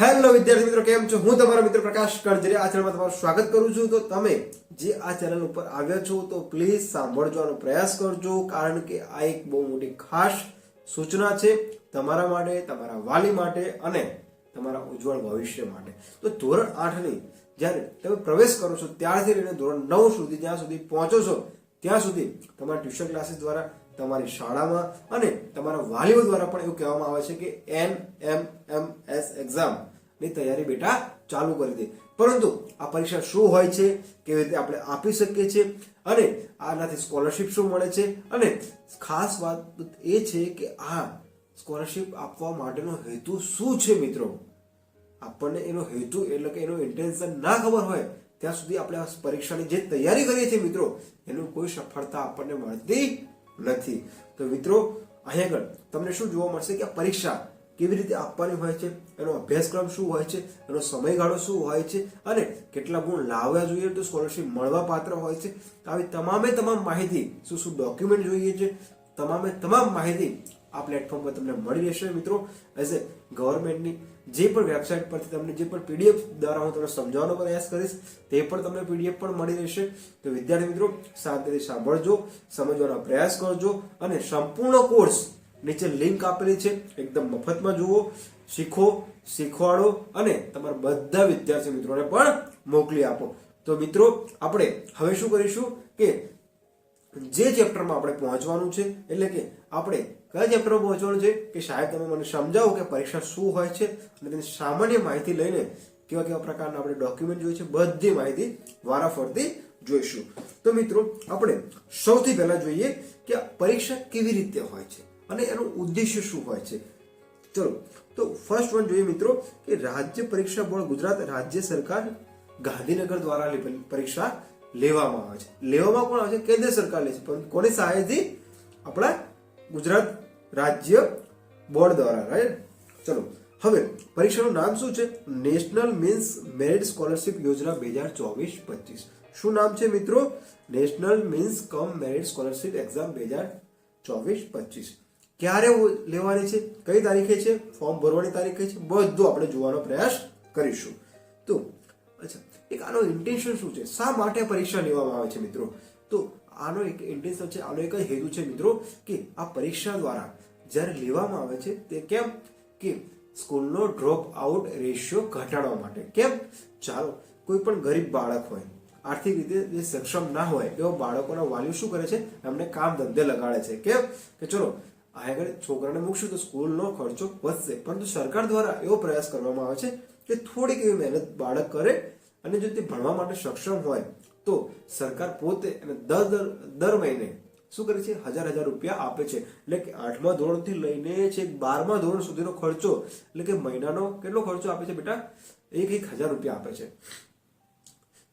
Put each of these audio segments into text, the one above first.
Hello વિદ્યાર્થી મિત્રો, કેમ છો? હું તમારો મિત્ર પ્રકાશ કરજરી આ ચેનલમાં તમારું સ્વાગત કરું છું. તો તમે જે આ ચેનલ ઉપર આવ્યા છો, તો પ્લીઝ સાંભળવાનો પ્રયાસ કરજો, કારણ કે આ એક બહુ મોટી ખાસ સૂચના છે તમારા માટે, તમારા વાલી માટે અને તમારા ઉજ્જવળ ભવિષ્ય માટે. તો ધોરણ આઠની જ્યારે તમે પ્રવેશ કરો છો, ત્યારથી લઈને ધોરણ નવ સુધી, જ્યાં સુધી પહોંચો છો ત્યાં સુધી તમારા ટ્યુશન ક્લાસીસ દ્વારા, તમારી શાળામાં અને તમારા વાલીઓ દ્વારા પણ એવું કહેવામાં આવે છે કે એન એમ એમ એસ એક્ઝામની તૈયારી બેટા ચાલુ કરી દે. પરંતુ આ પરીક્ષા શું હોય છે, કેવી રીતે આપણે આપી શકીએ છીએ અને આનાથી સ્કોલરશિપ શું મળે છે અને ખાસ વાત એ છે કે આ સ્કોલરશિપ આપવા માટેનો હેતુ શું છે મિત્રો? આપણને એનો હેતુ એટલે કે એનો ઇન્ટેન્શન ના ખબર હોય ત્યાં સુધી આપણે પરીક્ષાની જે તૈયારી કરીએ છીએ મિત્રો, એનું કોઈ સફળતા આપણને મળતી નથી. તો મિત્રો અહીંયા આગળ તમને શું જોવા મળશે કે આ પરીક્ષા કેવી રીતે આપવાની હોય છે, એનો અભ્યાસક્રમ શું હોય છે, એનો સમયગાળો શું હોય છે, અને કેટલા ગુણ લાવવા જોઈએ તો સ્કોલરશિપ મળવા પાત્ર હોય છે. આવી તમામે તમામ માહિતી, શું શું ડોક્યુમેન્ટ જોઈએ છે, તમામે તમામ માહિતી આ પ્લેટફોર્મ પર તમને મળી રહેશે. મિત્રો એઝ એ ગવર્મેન્ટની જે પણ વેબસાઇટ પરથી તમને જે પણ પીડીએફ દ્વારા હું તમને સમજાવવાનો પ્રયાસ કરીશ, તે પણ તમને પીડીએફ પણ મળી રહેશે. તો વિદ્યાર્થી મિત્રો શાંતિથી સાંભળજો, સમજવાનો પ્રયાસ કરજો અને સંપૂર્ણ કોર્સ નીચે લિંક આપેલી છે. એકદમ મફતમાં જુઓ, શીખો, શીખવાડો અને તમારા બધા વિદ્યાર્થી મિત્રોને પણ મોકલી આપો. તો મિત્રો, આપણે હવે શું કરીશું કે જે ચેપ્ટરમાં આપણે પહોંચવાનું છે, એટલે કે આપણે કયા ચેપ્ટરમાં પહોંચવાનું છે, કે સાહેબ તમે મને સમજાવો કે પરીક્ષા શું હોય છે, અને તેની સામાન્ય માહિતી લઈને કેવા કેવા પ્રકારના આપણે ડોક્યુમેન્ટ જોઈએ છે, બધી માહિતી વારાફરતી જોઈશું. તો મિત્રો, આપણે સૌથી પહેલા જોઈએ કે પરીક્ષા કેવી રીતે હોય છે, અને એનું ઉદ્દેશ્ય શું હોય છે. ચલો, તો ફર્સ્ટ વન જોઈએ મિત્રો, કે રાજ્ય પરીક્ષા બોર્ડ ગુજરાત રાજ્ય સરકાર ગાંધીનગર દ્વારા પરીક્ષા લેવામાં આવે છે. લેવામાં કોણ આવે છે, કેન્દ્ર સરકાર લે છે. પણ કોની સહાયથી આપણા ગુજરાત રાજ્ય બોર્ડ દ્વારા રાઈટ ચલો, હવે પરીક્ષાનું નામ શું છે? નેશનલ મીન્સ મેરિટ સ્કોલરશિપ યોજના બે હજાર ચોવીસ પચીસ. શું નામ છે મિત્રો? National means cum merit scholarship exam બે હજાર ચોવીસ પચીસ. ક્યારે લેવાની છે? કઈ તારીખે છે? ફોર્મ ભરવાની તારીખે છે? બધું આપણે જોવાનો પ્રયાસ કરીશું. તો એક આનો ઇન્ટેન્શન શું છે? શા માટે પરીક્ષા લેવામાં આવે છે મિત્રો? તો આનો એક ઇન્ટેન્શન છે, આનો એક જ હેતુ છે મિત્રો, કે આ પરીક્ષા દ્વારા જ્યારે લેવામાં આવે છે, તે કેમ? કે સ્કૂલનો ડ્રોપ આઉટ રેશિયો ઘટાડવા માટે. કેમ? ચાલો, કોઈ પણ ગરીબ બાળક હોય, આર્થિક રીતે જે સક્ષમ ના હોય એવા બાળકોના વાલીઓ શું કરે છે? એમને કામ ધંધે લગાડે છે. કેમ? કે ચલો આગળ છોકરાને મૂકશું તો સ્કૂલનો ખર્ચો વધશે. પરંતુ સરકાર દ્વારા એવો પ્રયાસ કરવામાં આવે છે કે થોડીક એવી મહેનત બાળક કરે અને જો તે ભણવા માટે સક્ષમ હોય, તો સરકાર પોતે એને દર દર દર મહિને શું કરે છે? હજાર હજાર રૂપિયા આપે છે. એટલે કે આઠમા ધોરણથી લઈને છે બારમા ધોરણ સુધીનો ખર્ચો, એટલે કે મહિનાનો કેટલો ખર્ચો આપે છે બેટા? એક એક હજાર રૂપિયા આપે છે.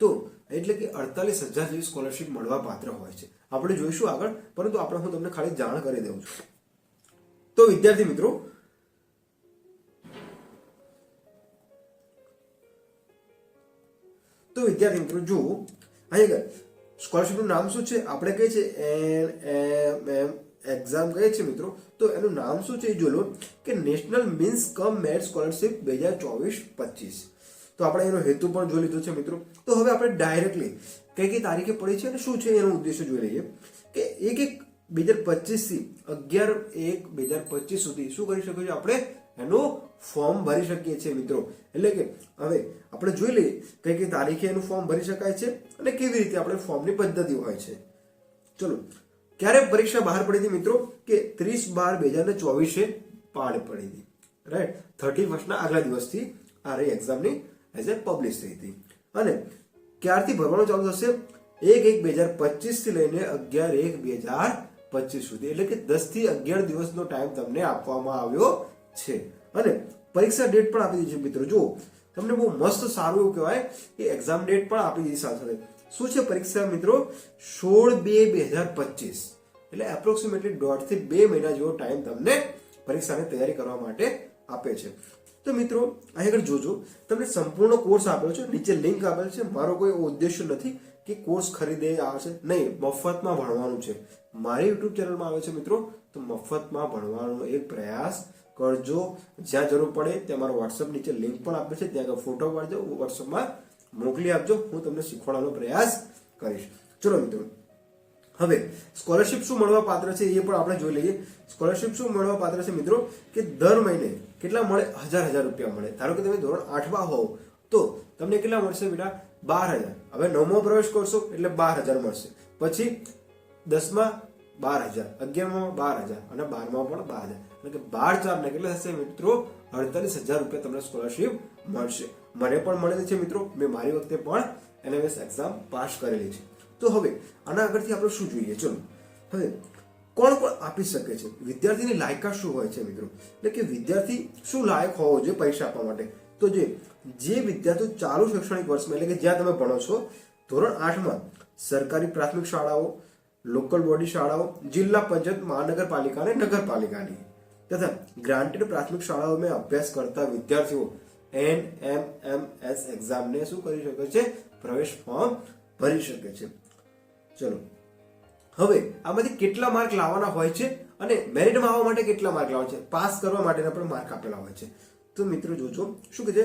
તો એટલે કે અડતાલીસ હજાર જેવી સ્કોલરશિપ મળવા પાત્ર હોય છે. આપણે જોઈશું આગળ, પરંતુ આપણે હું તમને ખાલી જાણ કરી દઉં છું. તો વિદ્યાર્થી મિત્રો તો વિદ્યાર્થી મિત્રો જુઓ અહીં સ્કોલરશીપનું નામ શું છે? આપણે કહીએ છીએ એન એમ એમ એક્ઝામ કહીએ છીએ મિત્રો. તો એનું નામ શું છે એ જોઈ લો, કે national means cum merit scholarship બે હજાર ચોવીસ પચીસ. તો આપણે એનો હેતુ પણ જોઈ લીધો છે મિત્રો. તો હવે આપણે ડાયરેક્ટલી કઈ કઈ તારીખે પડી છે અને શું છે એનો ઉદ્દેશ્ય જોઈ લઈએ. કે એક એક બે હજાર પચીસથી અગિયાર એક બે હજાર પચીસ સુધી શું કરી શકીએ છીએ આપણે? એનું ફોર્મ ભરી શકીએ છીએ મિત્રો. એટલે કે હવે આપણે જોઈ લઈએ કઈ કઈ તારીખે એનું ફોર્મ ભરી શકાય છે અને કેવી રીતે આપણે ફોર્મની પદ્ધતિ હોય છે. ચલો, ક્યારે પરીક્ષા બહાર પડી હતી મિત્રો? કે ત્રીસ બાર બે હજાર ચોવીસે પાડ પડી હતી. રાઈટ થર્ટી ફર્સ્ટના આગલા દિવસથી આ રહી એક્ઝામની એઝ એ પબ્લિશ થઈ હતી. અને ક્યારથી ભરવાનું ચાલુ થશે? એક એક બે હજાર પચીસથી લઈને અગિયાર એક બે હજાર પચીસ સુધી. એટલે કે દસથી અગિયાર દિવસનો ટાઈમ તમને આપવામાં આવ્યો છે. અને પરીક્ષા ડેટ પણ આપી દીધી છે મિત્રો. જુઓ, તમને બહુ મસ્ત સારું એવું કહેવાય કે એક્ઝામ ડેટ પણ આપી દીધી સાથે સાથે. શું છે પરીક્ષા મિત્રો? સોળ બે બે હજાર પચીસ. એટલે એપ્રોક્સિમેટલી દોઢથી બે મહિના જેવો ટાઈમ તમને પરીક્ષાની તૈયારી કરવા માટે આપે છે. તો મિત્રો, અહીં આગળ જોજો. તમને સંપૂર્ણ કોર્સ આપેલો છે, નીચે લિંક આપેલ છે. મારો કોઈ ઉદ્દેશ્ય નથી. કે કોર્સ ખરીદે, આવે છે? નહીં, મફતમાં ભણવાનું છે. મારી યુટ્યુબ ચેનલમાં આવે છે મિત્રો, તો મફતમાં ભણવાનો એક પ્રયાસ કરજો. જ્યાં જરૂર પડે ત્યાં મારો વોટ્સઅપ નીચે લિંક પણ આપે છે. ત્યાં ફોટો પાડજો વોટ્સઅપમાં મોકલી આપજો. હું તમને શીખવાડવાનો પ્રયાસ કરીશ. ચલો મિત્રો, હવે સ્કોલરશિપ શું મળવા પાત્ર છે એ પણ આપણે જોઈ લઈએ. સ્કોલરશિપ શું મળવા પાત્ર છે મિત્રો? કે દર મહિને કેટલા મળે? હજાર હજાર રૂપિયા મળે. ધારો કે તમે ધોરણ આઠમાં હોવ, તો તમને કેટલા મળશે બેટા? બાર હજાર. હવે નવમો પ્રવેશ કરશો એટલે બાર હજાર મળશે. પછી દસમાં બાર હજાર, અગિયારમાં બાર હજાર અને બારમાં પણ બાર હજાર. એટલે કે બાર ચાર ને કેટલા થશે મિત્રો? અડતાલીસ હજાર રૂપિયા તમને સ્કોલરશિપ મળશે. મને પણ મળેલી છે મિત્રો. મેં મારી વખતે પણ એનએમએસ એક્ઝામ પાસ કરેલી છે. તો હવે આના આગળથી આપણે શું જોઈએ? ચલો. હવે કોણ કોણ આપી શકે છે? વિદ્યાર્થીની લાયકાત શું હોય છે મિત્રો? એટલે કે વિદ્યાર્થી શું લાયક હોવો જોઈએ પૈસા આપવા માટે? તો જે જે વિદ્યાર્થીઓ ચાલુ શૈક્ષણિક વર્ષમાં, એટલે કે જ્યાં તમે ભણો છો, ધોરણ આઠમાં સરકારી પ્રાથમિક શાળાઓ લોકલ બોડી શાળાઓ, જિલ્લા પંચાયત, મહાનગરપાલિકા અને નગરપાલિકાની. તથા ગ્રાન્ટેડ પ્રાથમિક શાળાઓમાં અભ્યાસ કરતા વિદ્યાર્થીઓ એન એમ એમ એસ એક્ઝામને શું કરી શકે છે? પ્રવેશ ફોર્મ ભરી શકે છે. ચલો. હવે, આમાંથી કેટલા માર્ક લાવવાના હોય છે અને મેરિટમાં આવવા માટે કેટલા માર્ક લાવવા છે? પાસ કરવા માટેના પણ માર્ક આપેલા હોય છે. તો મિત્રો જોજો શું કે છે?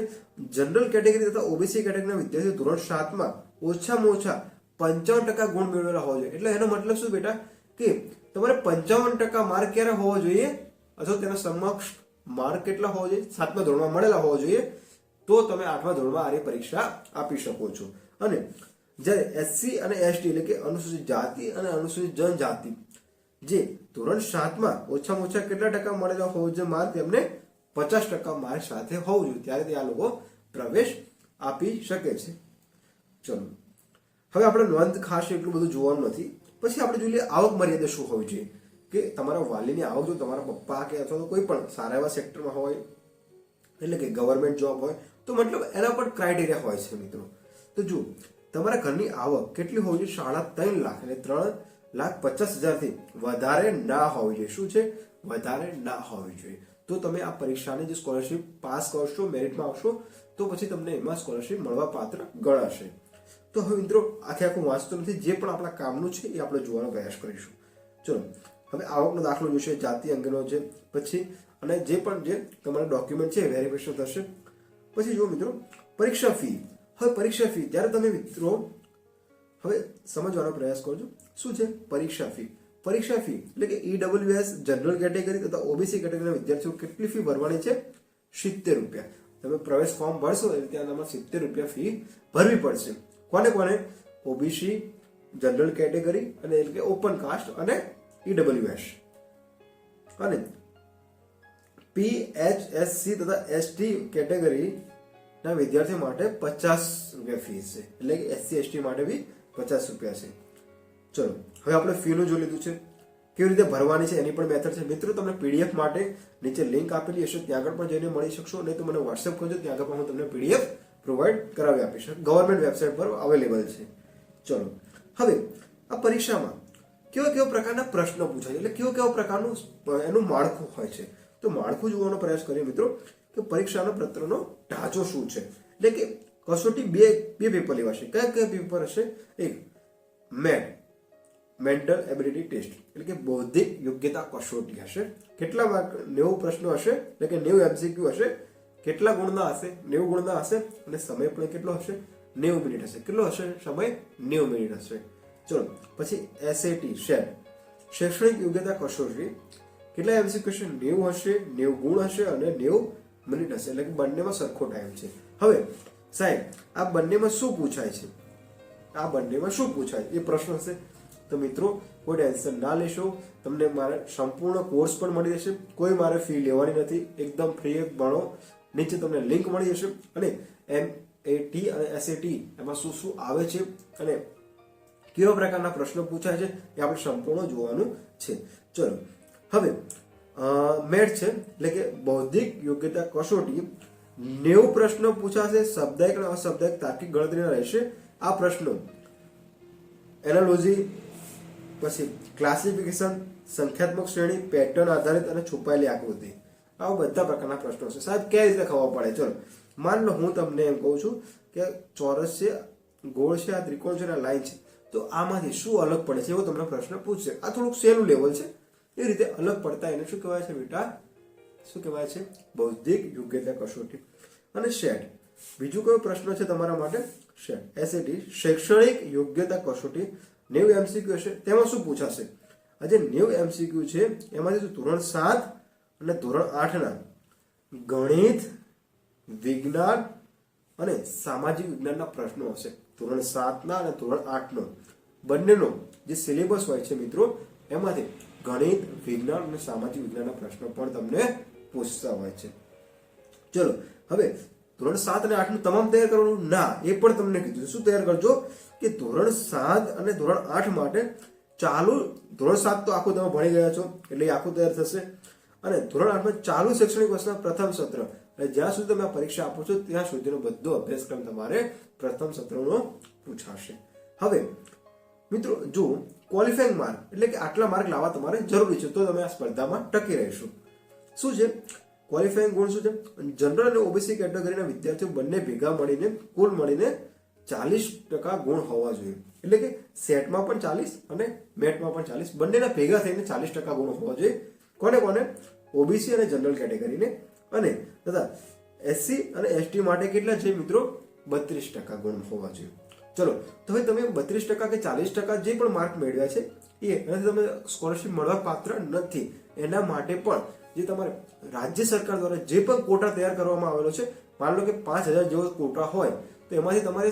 જનરલ કેટેગરી તથા ઓબીસી કેટેગરીના વિદ્યાર્થીઓ ધોરણ સાતમાં ઓછામાં ઓછા પંચાવન ટકા ગુણ મેળવેલા હોવા જોઈએ. એટલે એનો મતલબ શું બેટા? કે તમારે પંચાવન ટકા માર્ક ક્યારે હોવો જોઈએ? અથવા તેના સમક્ષ માર્ક કેટલા હોવા જોઈએ? સાતમા ધોરણમાં મળેલા હોવા જોઈએ. તો તમે આઠમા ધોરણમાં આની પરીક્ષા આપી શકો છો. અને જ્યારે એસસી અને એસટી એટલે કે અનુસૂચિત જાતિ અને અનુસૂચિત જનજાતિ, જે ધોરણ સાતમાં ઓછામાં ઓછા કેટલા ટકા મળેલા હોવો જોઈએ? માર્ક તેમને પચાસ ટકા માર્ક સાથે હોવું જોઈએ. ત્યારે તે આ લોકો પ્રવેશ આપી શકે છે. ચલો. હવે આપણે નોંધ ખાસ એટલું બધું જોવાનું નથી. પછી આપણે જોઈએ આવક મર્યાદા શું હોવી જોઈએ. કે તમારા વાલીની આવક જો તમારા પપ્પા કે અથવા તો કોઈ પણ સારા એવા સેક્ટરમાં હોય, એટલે કે ગવર્મેન્ટ જોબ હોય, તો મતલબ એના પર ક્રાઇટેરિયા હોય છે મિત્રો. તો જુઓ, તમારા ઘરની આવક કેટલી હોવી જોઈએ? સાડા ત્રણ લાખ એટલે ત્રણ લાખ પચાસ હજારથી વધારે ના હોવી જોઈએ. શું છે? વધારે ના હોવી જોઈએ. તો તમે આ પરીક્ષાની જે સ્કોલરશિપ પાસ કરશો મેરિટમાં આવશો, તો પછી તમને એમાં સ્કોલરશિપ મળવા પાત્ર ગણાશે. તો હવે મિત્રો, આખે આખું વાંચતો નથી, જે પણ આપણા કામનું છે એ આપણે જોવાનો પ્રયાસ કરીશું. ચલો, હવે આવકનો દાખલો જોશે, જાતિ અંગેનો છે, પછી, અને જે પણ જે તમારા ડોક્યુમેન્ટ છે વેરિફિકેશન થશે. પછી જુઓ મિત્રો, પરીક્ષા ફી હવે પરીક્ષા ફી જ્યારે તમે મિત્રો, હવે સમજવાનો પ્રયાસ કરજો, શું છે પરીક્ષા ફી પરીક્ષા ફી એટલે કે ઈડબ્લ્યુએસ જનરલ કેટેગરી તથા ઓબીસી કેટેગરીના વિદ્યાર્થીઓ કેટલી ફી ભરવાની છે? સિત્તેર રૂપિયા. તમે પ્રવેશ ફોર્મ ભરશો એટલે ત્યાં તમારે સિત્તેર રૂપિયા ફી ભરવી પડશે. કોને કોને? ઓબીસી જનરલ કેટેગરી અને એટલે કે ઓપન કાસ્ટ અને ઈડબ્લ્યુએસ અને પી એચ એસ સી તથા એસટી કેટેગરીના વિદ્યાર્થીઓ માટે પચાસ રૂપિયા ફી છે. એટલે કે એસસી એસટી માટે બી પચાસ રૂપિયા છે. ચલો, હવે આપણે ફીનું જોઈ લીધું છે. કેવી રીતે ભરવાની છે એની પણ મેથડ છે. મિત્રો, તમને પીડીએફ માટે નીચે લિંક આપેલી હશે, ત્યાં આગળ પણ જઈને મળી શકશો. નહીં તો મને વોટ્સએપ કરજો, ત્યાં આગળ પણ હું તમને પીડીએફ પ્રોવાઈડ કરાવી આપીશ. ગવર્મેન્ટ વેબસાઇટ પર અવેલેબલ છે. ચલો, હવે આ પરીક્ષામાં કેવા કેવા પ્રકારના પ્રશ્નો પૂછાય એટલે કેવા કેવા પ્રકારનું એનું માળખું હોય છે? તો માળખું જોવાનો પ્રયાસ કરીએ મિત્રો, કે પરીક્ષાના પત્રનો ઢાંચો શું છે? એટલે કે કસોટી બે બે પેપર લેવાશે. કયા કયા પેપર હશે? એક મેટ મેન્ટલ એબિલિટી ટેસ્ટ એટલે કે બૌદ્ધિક યોગ્યતા કસોટી હશે. કેટલા માર્ક નેવું પ્રશ્નો હશે, એટલે કે નેવું એમસીક્યુ હશે. કેટલા ગુણના હશે? નેવું ગુણના હશે. અને સમય પણ કેટલો હશે? નેવું મિનિટ હશે. કેટલો હશે? સમય નેવું મિનિટ હશે. ચલો, પછી એસએટી શેર. શૈક્ષણિક યોગ્યતા કસોટી. કેટલા એમસીક્યુ હશે? નેવું હશે, નેવું ગુણ હશે અને નેવું મિનિટ હશે. એટલે કે બંનેમાં સરખો ટાઈમ છે. હવે, સાહેબ, આ બંનેમાં શું પૂછાય છે? આ બંનેમાં શું પૂછાય? એ પ્રશ્ન હશે. તો મિત્રો, કોઈ ટેન્શન ના લેશો. તમને મારે સંપૂર્ણ કોર્સ પણ મળી જશે. કોઈ મારે ફી લેવાની નથી. એકદમ ફ્રી ભણો. નીચે તમને લિંક મળી જશે. અને એમ એ ટી અને એસએટી એમાં શું શું આવે છે અને કેવા પ્રકારના પ્રશ્નો પૂછાય છે એ આપણે સંપૂર્ણ જોવાનું છે. ચલો. હવે મેટ છે. એટલે કે બૌદ્ધિક યોગ્યતા કસોટી નેવું પ્રશ્નો પૂછાશે. શબ્દાયક અને અશબ્દાયક તાર્કિક ગણતરીના રહેશે. આ પ્રશ્નો. એનાલોજી પછી ક્લાસિફિકેશન સંખ્યાત્મક શ્રેણી પેટર્ન આધારિત અને છુપાયેલી આકૃતિ. આવા બધા પ્રકારના પ્રશ્નો છે. સાહેબ, કઈ રીતે ખબર પડે? ચલો. માન લો, હું તમને એમ કહું છું કે ચોરસ છે, ગોળ છે, આ ત્રિકોણ છે અને લાઈન છે. તો આમાંથી શું અલગ પડે છે એવો તમને પ્રશ્ન પૂછશે. આ થોડુંક સહેલું લેવલ છે. એ રીતે અલગ પડતા એને શું કહેવાય છે બેટા? શું કહેવાય છે? બૌદ્ધિક યોગ્યતા કસોટી. અને શેટ બીજું કયો પ્રશ્ન છે તમારા માટે? શેટ એસએટી શૈક્ષણિક યોગ્યતા કસોટી. નેવું એમસીક્યુ હશે. તેમાં શું પૂછાશે? આજે નેવું એમસીક્યુ છે. એમાંથી ધોરણ સાત અને ધોરણ આઠના ગણિત, વિજ્ઞાન અને સામાજિક વિજ્ઞાનના પ્રશ્નો હશે. ધોરણ સાતના અને ધોરણ આઠનો. બંનેનો જે સિલેબસ હોય છે મિત્રો, એમાંથી ગણિત, વિજ્ઞાન અને સામાજિક વિજ્ઞાનના પ્રશ્નો પણ તમને પૂછતા હોય છે. ચલો, હવે ધોરણ સાત અને આઠનું તમામ તૈયાર કરવાનું? ના, એ પણ તમને કીધું શું તૈયાર કરજો? કે ધોરણ સાત અને ધોરણ આઠ માટે ચાલુ, ધોરણ સાત તો આખું તમે ભણી ગયા છો, એટલે આખું તૈયાર થશે. અને ધોરણ આઠમાં ચાલુ શૈક્ષણિક વર્ષના પ્રથમ સત્ર. એટલે જ્યાં સુધી તમે આ પરીક્ષા આપો છો, ત્યાં સુધીનો બધો અભ્યાસક્રમ તમારે પ્રથમ સત્રનો પૂછાશે. હવે, મિત્રો જો ક્વોલિફાઈંગ માર્ક એટલે કે આટલા માર્ક લાવવા તમારે જરૂરી છે. તો તમે આ સ્પર્ધામાં ટકી રહેશો. શું છે? ક્વોલિફાઈંગ ગુણ શું છે? જનરલ અને ઓબીસી કેટેગરીના વિદ્યાર્થીઓ બંને ભેગા મળીને, કુલ મળીને ચાલીસ ટકા ગુણ હોવા જોઈએ. એટલે કે સેટમાં પણ ચાલીસ અને મેટમાં પણ ચાલીસ. બંનેના ભેગા થઈને ચાલીસ ટકા ગુણ હોવા જોઈએ. કોને કોને? ઓબીસી અને જનરલ કેટેગરીને અને તથા એસસી અને એસટી માટે કેટલા છે મિત્રો? બત્રીસ ટકા ગુણ હોવા જોઈએ. ચલો, તો હવે તમે બત્રીસ ટકા કે ચાલીસ ટકા જે પણ માર્ક મેળવ્યા છે, એ એનાથી તમે સ્કોલરશિપ મળવા પાત્ર નથી. એના માટે પણ જે તમારે રાજ્ય સરકાર દ્વારા જે પણ કોટા તૈયાર કરવામાં આવેલો છે, માન લો કે પાંચ હજાર જેવો કોટા હોય, તો એમાંથી તમારે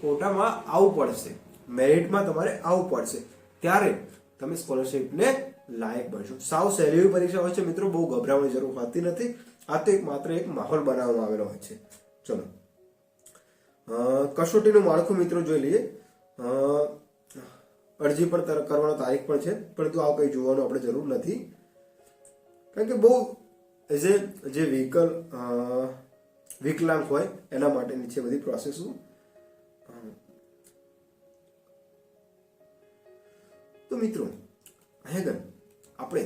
કોટામાં આવવું પડશે. મેરિટમાં તમારે આવવું પડશે. ત્યારે તમે સ્કોલરશિપને લાયક બનશો. સાવ સહેલી પરીક્ષા હોય છે, મિત્રો, બહુ ગભરાવાની જરૂર હોતી નથી. આ તો એક માત્ર એક માહોલ બનાવવામાં આવેલો હોય છે. ચલો. કસોટીનું માળખું, મિત્રો, જોઈ લઈએ. અરજી પણ કરવાનો તારીખ પણ છે, પરંતુ આવું કંઈ જોવાનું આપણે જરૂર નથી. કારણ કે બહુ એઝ એ જે વ્હીકલ વિકલાંગ હોય, એના માટેની છે બધી પ્રોસેસો તો મિત્રો હેગન આપણે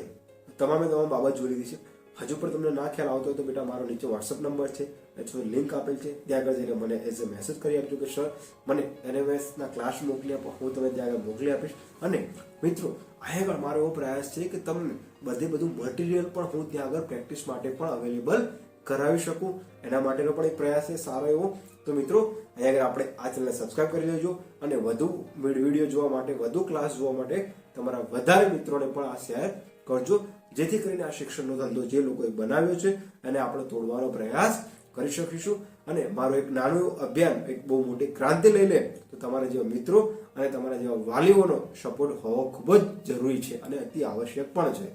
તમામે તમામ બાબત જોઈ લીધી છે. હજુ પણ તમને ના ખ્યાલ આવતો તો બેટા મારો નીચે વોટ્સઅપ નંબર છે અથવા લિંક આપેલ છે. ત્યાં આગળ જઈને મને એઝ એ મેસેજ કરી આપજો કે સર મને એનએમએસના ક્લાસ મોકલી આપો. હું તમને ત્યાં આગળ મોકલી આપીશ. અને મિત્રો આગળ મારો એવો પ્રયાસ છે કે તમને બધે બધું મટીરિયલ પણ હું ત્યાં આગળ પ્રેક્ટિસ માટે પણ અવેલેબલ કરાવી શકું. એના માટેનો પણ એક પ્રયાસ છે, સારો એવો. તો મિત્રો, અહીંયા આગળ આપણે આ ચેનલને સબસ્ક્રાઇબ કરી લેજો અને વધુ વીડિયો જોવા માટે, વધુ ક્લાસ જોવા માટે તમારા વધારે મિત્રોને પણ આ શેર કરજો. જેથી કરીને આ શિક્ષણનો ધંધો જે લોકોએ બનાવ્યો છે એને આપણે તોડવાનો પ્રયાસ કરી શકીશું. અને મારો એક નાનું અભિયાન, એક બહુ મોટી ક્રાંતિ લઈ લે તો તમારા જેવા મિત્રો અને તમારા જેવા વાલીઓનો સપોર્ટ હોવો ખૂબ જ જરૂરી છે અને અતિ આવશ્યક પણ છે.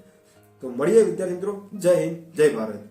તો મળીએ વિદ્યાર્થી મિત્રો. જય હિન્દ, જય ભારત.